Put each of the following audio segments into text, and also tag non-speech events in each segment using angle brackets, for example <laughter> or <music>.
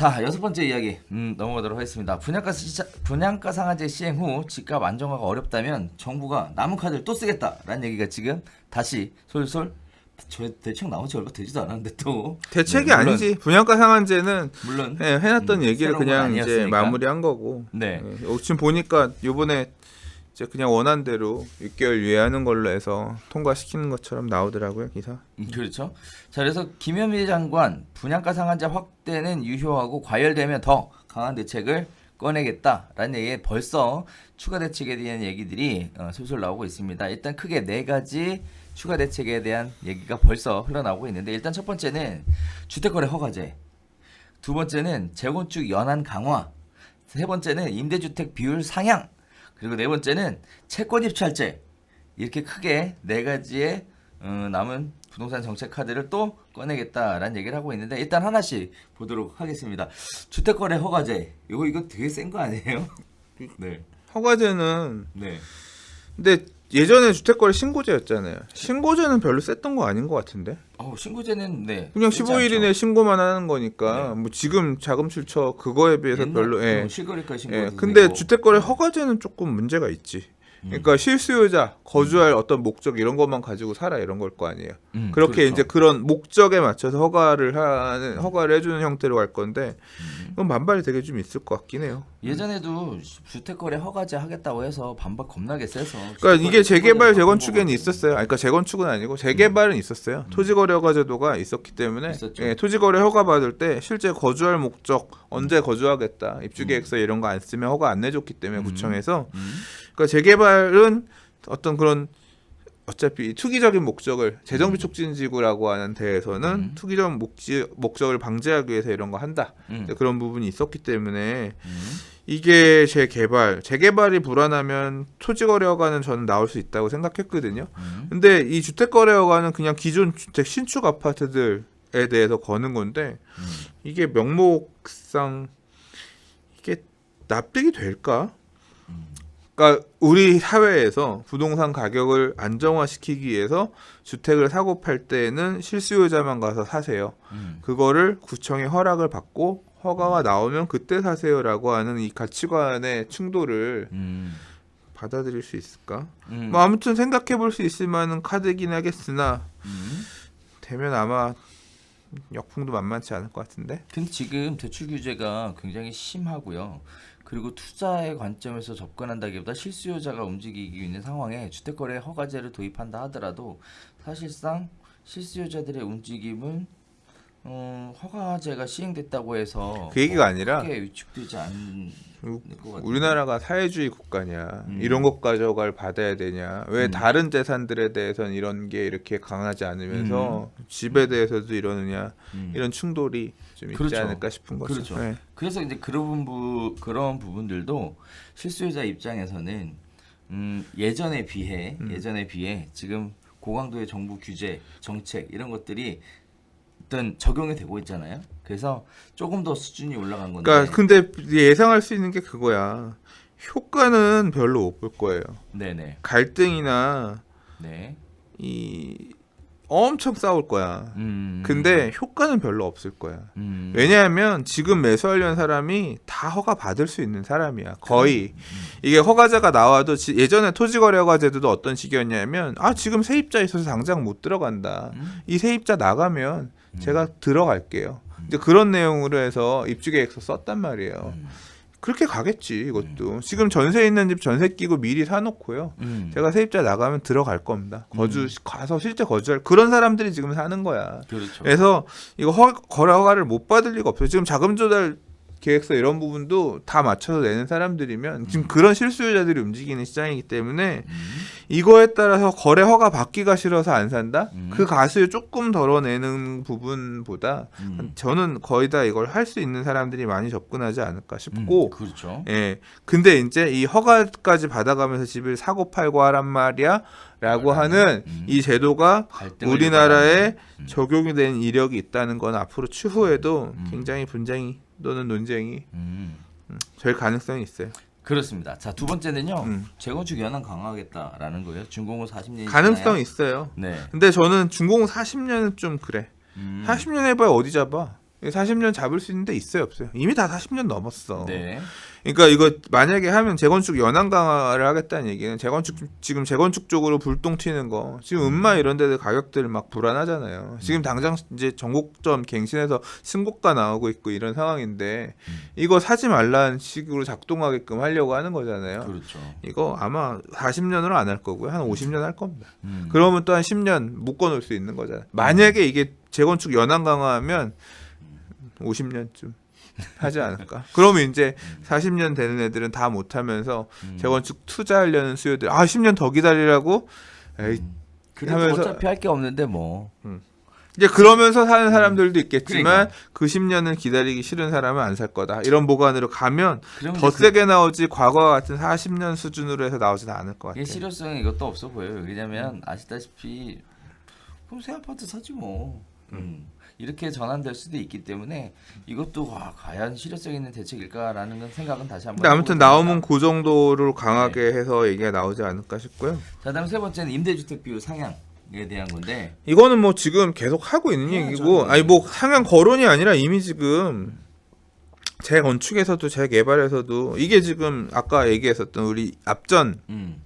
자 여섯 번째 이야기 음, 넘어가도록 하겠습니다. 분양가 시차, 분양가 상한제 시행 후 집값 안정화가 어렵다면 정부가 남은 카드를 또 쓰겠다라는 얘기가 지금 다시 솔솔 저 대책 나온 지 얼마 되지도 않았는데 또 대책이 네, 물론- 아니지. 분양가 상한제는 물론 네, 해놨던 음, 얘기를 그냥 이제. 마무리한 거고. 네. 네, 어, 지금 보니까 요번에 이제 그냥 원한 대로 6개월 유예하는 걸로 해서 통과시키는 것처럼 나오더라고요 기사. 음, 그렇죠. 자 그래서 김현미 장관 분양가 상한제 확대는 유효하고 과열되면 더 강한 대책을 꺼내겠다라는 얘기 벌써 추가 대책에 대한 얘기들이 어, 솔솔 나오고 있습니다. 일단 크게 네 가지 추가 대책에 대한 얘기가 벌써 흘러나오고 있는데 일단 첫 번째는 주택거래 허가제, 두 번째는 재건축 연한 강화, 세 번째는 임대주택 비율 상향, 그리고 네 번째는 채권 입찰제 이렇게 크게 네 가지의 어, 남은 부동산 정책 카드를 또 꺼내겠다라는 얘기를 하고 있는데 일단 하나씩 보도록 하겠습니다. 주택거래 허가제 이거 이거 되게 센 거 아니에요? <laughs> 네, 허가제는 네. 근데 예전에 주택거래 신고제였잖아요. 신고제는 별로 셌던 거 아닌 것 같은데. 어 신고제는 네 그냥 세지 15일 이내. 신고만 하는 거니까 뭐 지금 자금 출처 그거에 비해서 별로 예. 그 실거래가 신고. 예. 근데 주택거래 허가제는 조금 문제가 있지. 음. 그러니까 실수요자 거주할 어떤 목적 이런 것만 가지고 살아 이런 걸 거 아니에요. 음, 그렇게 그렇죠. 이제 그런 목적에 맞춰서 허가를 하는 허가를 해주는 형태로 갈 건데 음. 이건 반발이 되게 좀 있을 것 같긴 해요. 예전에도 주택거래 허가제 하겠다고 해서 반박 겁나게 세서. 그러니까 이게 재개발 재건축에는 있었어요. 아니, 그러니까 재건축은 아니고 재개발은 있었어요. 토지거래 허가 제도가 있었기 때문에 음. 예, 토지거래 허가 받을 때 실제 거주할 목적 언제 거주하겠다 입주계획서 이런 거 안 쓰면 허가 안 내줬기 때문에 구청에서 음. 그러니까 재개발은 어떤 그런 어차피 투기적인 목적을 재정비 촉진 지구라고 하는 데에서는 음. 투기적 목지, 목적을 방지하기 위해서 이런 거 한다. 음. 그런 부분이 있었기 때문에 음. 이게 재개발, 재개발이 불안하면 토지 거래허가는 저는 나올 수 있다고 생각했거든요. 음. 근데 이 주택 거래허가는 그냥 기존 주택 신축 아파트들에 대해서 거는 건데 음. 이게 명목상 이게 납득이 될까? 음. 그러니까 우리 사회에서 부동산 가격을 안정화시키기 위해서 주택을 사고 팔 때는 실수요자만 가서 사세요. 음. 그거를 구청의 허락을 받고 허가가 나오면 그때 사세요라고 하는 이 가치관의 충돌을 음. 받아들일 수 있을까? 음. 뭐 아무튼 생각해 볼 수 있을 만한 카드긴 하겠으나 음. 되면 아마 역풍도 만만치 않을 것 같은데. 근데 지금 대출 규제가 굉장히 심하고요. 그리고 투자의 관점에서 접근한다기보다 실수요자가 움직이고 있는 상황에 주택거래 허가제를 도입한다 하더라도 사실상 실수요자들의 움직임은 어, 허가제가 시행됐다고 해서 그 얘기가 아니라 크게 위축되지 않을 우- 것 같아요. 우리나라가 사회주의 국가냐 음. 이런 것 가져갈 받아야 되냐 왜 음. 다른 재산들에 대해서는 이런 게 이렇게 강하지 않으면서 집에 대해서도 이러느냐 음. 이런 충돌이 좀 있지 그렇죠. 않을까 싶은 거죠. 그렇죠. 네. 그래서 이제 그런 부 그런 부분들도 실수요자 입장에서는 음, 예전에 비해 음. 예전에 비해 지금 고강도의 정부 규제 정책 이런 것들이 어떤 적용이 되고 있잖아요. 그래서 조금 더 수준이 올라간 건데. 그러니까 근데 예상할 수 있는 게 그거야. 효과는 별로 못 볼 거예요. 네네 갈등이나 네. 이 엄청 싸울 거야. 음. 근데 효과는 별로 없을 거야. 음. 왜냐하면 지금 매수하려는 사람이 다 허가 받을 수 있는 사람이야. 거의 음. 이게 허가자가 나와도 지- 예전에 토지거래 허가 제도도 어떤 식이었냐면 아 지금 세입자 있어서 당장 못 들어간다. 음. 이 세입자 나가면 제가 들어갈게요. 이제 그런 내용으로 해서 입주계획서 썼단 말이에요. 음. 그렇게 가겠지 이것도. 지금 전세 있는 집 전세 끼고 미리 사놓고요. 음. 제가 세입자 나가면 들어갈 겁니다. 거주 가서 실제 거주할 그런 사람들이 지금 사는 거야. 그렇죠. 그래서 이거 허, 거래 허가를 못 받을 리가 없어요. 지금 자금 조달 계획서 이런 부분도 다 맞춰서 내는 사람들이면 지금 그런 실수요자들이 움직이는 시장이기 때문에 음. 이거에 따라서 거래 허가 받기가 싫어서 안 산다. 음. 그 가수를 조금 덜어내는 부분보다 음. 저는 거의 다 이걸 할 수 있는 사람들이 많이 접근하지 않을까 싶고 음. 그렇죠. 예. 근데 이제 이 허가까지 받아가면서 집을 사고 팔고 하란 말이야. 라고 하는 음. 이 제도가 우리나라에. 음. 적용이 된 이력이 있다는 건 앞으로 추후에도 음. 굉장히 분쟁이 또는 논쟁이 음. 될 가능성이 있어요. 그렇습니다. 자 두 번째는요. 음. 재건축 연한 강화하겠다라는 거예요. 중공후 40년 가능성 이 있어요. 네. 근데 저는 중공 40년은 좀 그래. 음. 40년 해봐야 어디 잡아? 40년 잡을 수 있는 데 있어요 없어요? 이미 다 40년 넘었어. 네. 그러니까 이거 만약에 하면 재건축 연한 강화를 하겠다는 얘기는 재건축 지금 재건축 쪽으로 불똥 튀는 거 지금 음마 이런 데들 가격들 막 불안하잖아요. 지금 당장 이제 전국점 갱신해서 신고가 나오고 있고 이런 상황인데 이거 사지 말라는 식으로 작동하게끔 하려고 하는 거잖아요. 그렇죠. 이거 아마 40년으로 안 할 거고요. 한 50년 할 겁니다. 음. 그러면 또 한 10년 묶어 놓을 수 있는 거잖아요. 만약에 이게 재건축 연한 강화하면 50년쯤 하지 않을까? 그러면 이제 40년 되는 애들은 다 못 하면서 음. 재건축 투자하려는 수요들 아 10년 더 기다리라고 에이, 그래도 하면서- 어차피 할 게 없는데 뭐. 이제 그러면서 사는 사람들도 있겠지만 그러니까. 그 10년을 기다리기 싫은 사람은 안 살 거다. 이런 보관으로 가면 더 이제 그- 세게 나오지 과거와 같은 40년 수준으로 해서 나오지는 않을 것 이게 같아요. 실효성이 이것도 없어 보여요. 왜냐면 아시다시피 그럼 새 아파트 사지 뭐. 음. 이렇게 전환될 수도 있기 때문에 이것도 와, 과연 실효성 있는 대책일까라는 생각은 다시 한번. 근데 아무튼. 나오면 그 정도로 강하게 네. 해서 얘기가 나오지 않을까 싶고요. 자, 다음 세 번째는 임대주택 비율 상향 에 대한 건데. 이거는 뭐 지금 계속 하고 있는 해야죠. 얘기고 아니 뭐 상향 거론이 아니라 이미 지금 재건축에서도 재개발에서도 이게 지금 아까 얘기했었던 우리 앞전 음.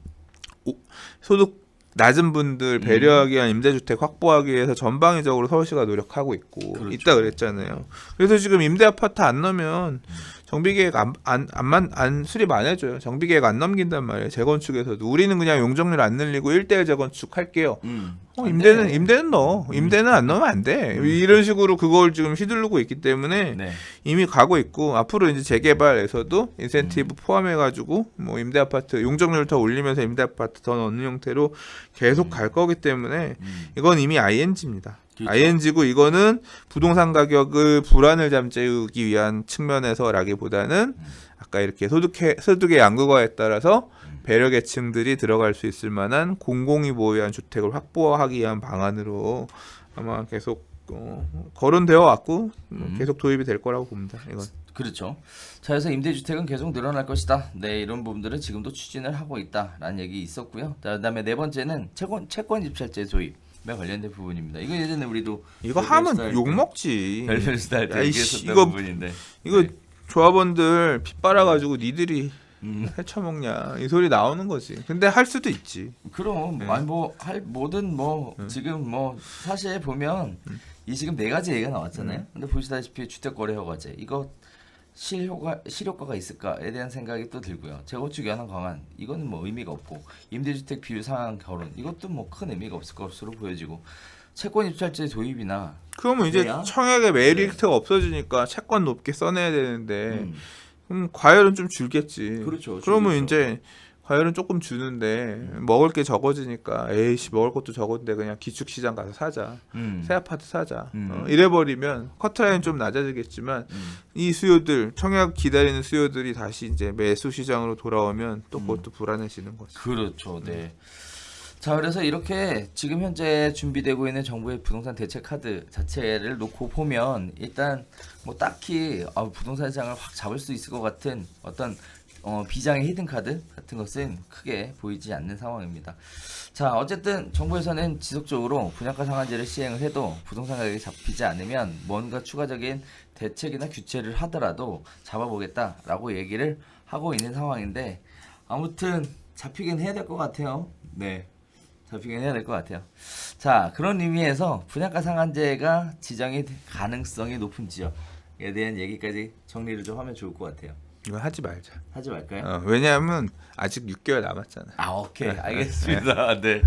소득 낮은 분들 배려하기 위한 임대주택 확보하기 위해서 전방위적으로 서울시가 노력하고 있고 그렇죠. 있다 그랬잖아요. 그래서 지금 임대 아파트 안 넣으면 정비계획 안 안 안 안 수립 안 해줘요. 정비계획 안 넘긴단 말이에요. 재건축에서도 우리는 그냥 용적률 안 늘리고 1대1 재건축 할게요. 음. 어, 안 임대는 돼. 임대는 넣어. 임대는 안 넣으면 안 돼. 이런 식으로 그걸 지금 휘두르고 있기 때문에 네. 이미 가고 있고 앞으로 이제 재개발에서도 인센티브 포함해 가지고 뭐 임대 아파트 용적률 더 올리면서 임대 아파트 더 넣는 형태로 계속 갈 거기 때문에 음. 이건 이미 ING입니다. 그렇죠. ING고 이거는 부동산 가격을 불안을 잠재우기 위한 측면에서라기보다는 아까 이렇게 소득의 소득의 양극화에 따라서 배려 계층들이 들어갈 수 있을 만한 공공이 보유한 주택을 확보하기 위한 방안으로 아마 계속 어, 거론되어 왔고 음. 계속 도입이 될 거라고 봅니다. 이건. 그렇죠. 자, 그래서 임대주택은 계속 늘어날 것이다. 네, 이런 부분들은 지금도 추진을 하고 있다라는 얘기 있었고요. 자, 그다음에 네 번째는 채권 채권 입찰제 도입에 관련된 부분입니다. 이거 예전에 우리도 이거 하면 욕 때, 먹지. 별별 스타일 때 얘기했었던 이거- 부분인데. 이거 네. 조합원들 피 빨아가지고 니들이 음, 헤쳐먹냐 이 소리 나오는 거지. 근데 할 수도 있지. 그럼 네. 아니 뭐할 뭐든 뭐 지금 뭐 사실 보면 음. 이 지금 네 가지 얘기가 나왔잖아요. 근데 보시다시피 주택 거래 허가제 이거 실효과 실효과가 있을까에 대한 생각이 또 들고요. 재건축 연한 강한 이거는 뭐 의미가 없고 임대주택 비율 상한 결혼 이것도 뭐 큰 의미가 없을 것으로 보여지고 채권 입찰제 도입이나 그러면 이제 그래야? 청약의 메리트가 없어지니까 채권 높게 써내야 되는데 음, 그럼 과열은 좀 줄겠지. 그렇죠, 그러면 줄겠죠. 이제 과열은 조금 주는데 먹을 게 적어지니까 에이씨 먹을 것도 적은데 그냥 기축 시장 가서 사자. 음, 새 아파트 사자. 음. 어, 이래버리면 커트라인 좀 낮아지겠지만 음. 이 수요들 청약 기다리는 수요들이 다시 이제 매수 시장으로 돌아오면 또 음. 그것도 불안해지는 거죠. 그렇죠. 네. 자, 그래서 이렇게 지금 현재 준비되고 있는 정부의 부동산 대책 카드 자체를 놓고 보면 일단 뭐 딱히 아, 부동산 시장을 확 잡을 수 있을 것 같은 어떤 어, 비장의 히든 카드 같은 것은 크게 보이지 않는 상황입니다. 자, 어쨌든 정부에서는 지속적으로 분양가 상한제를 시행을 해도 부동산 가격이 잡히지 않으면 뭔가 추가적인 대책이나 규제를 하더라도 잡아보겠다라고 얘기를 하고 있는 상황인데 아무튼 잡히긴 해야 될 것 같아요. 네. 잡히긴 해야 될 것 같아요. 자, 그런 의미에서 분양가 상한제가 지정이 가능성이 높은 지역 에 대한 얘기까지 정리를 좀 하면 좋을 것 같아요. 이거 하지 말자. 하지 말까요? 어, 왜냐하면 아직 6개월 남았잖아. 아, 오케이. 네, 알겠습니다. 네.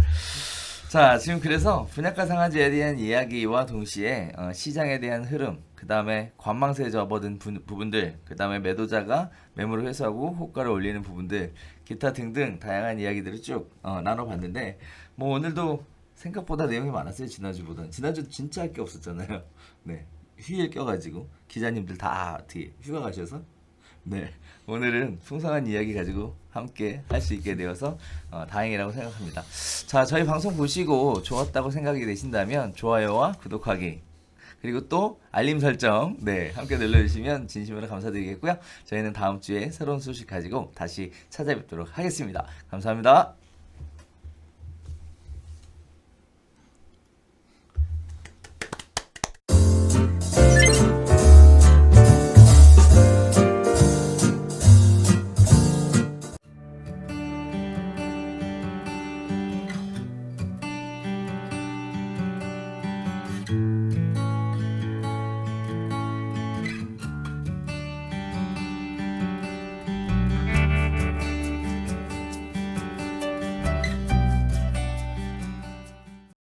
자, 지금 그래서 분양가 상한제에 대한 이야기와 동시에 어, 시장에 대한 흐름, 그 다음에 관망세에 접어든 부, 부분들, 그 다음에 매도자가 매물을 회수하고 호가를 올리는 부분들, 기타 등등 다양한 이야기들을 쭉 어, 나눠봤는데, 뭐 오늘도 생각보다 내용이 많았어요 지난주보다. 지난주 진짜 할 게 없었잖아요. 네, 휴일 껴가지고 기자님들 다 어떻게 휴가 가셔서 네 오늘은 풍성한 이야기 가지고 함께 할 수 있게 되어서 어, 다행이라고 생각합니다. 자 저희 방송 보시고 좋았다고 생각이 되신다면 좋아요와 구독하기 그리고 또 알림 설정 네 함께 눌러주시면 진심으로 감사드리겠고요. 저희는 다음 주에 새로운 소식 가지고 다시 찾아뵙도록 하겠습니다. 감사합니다.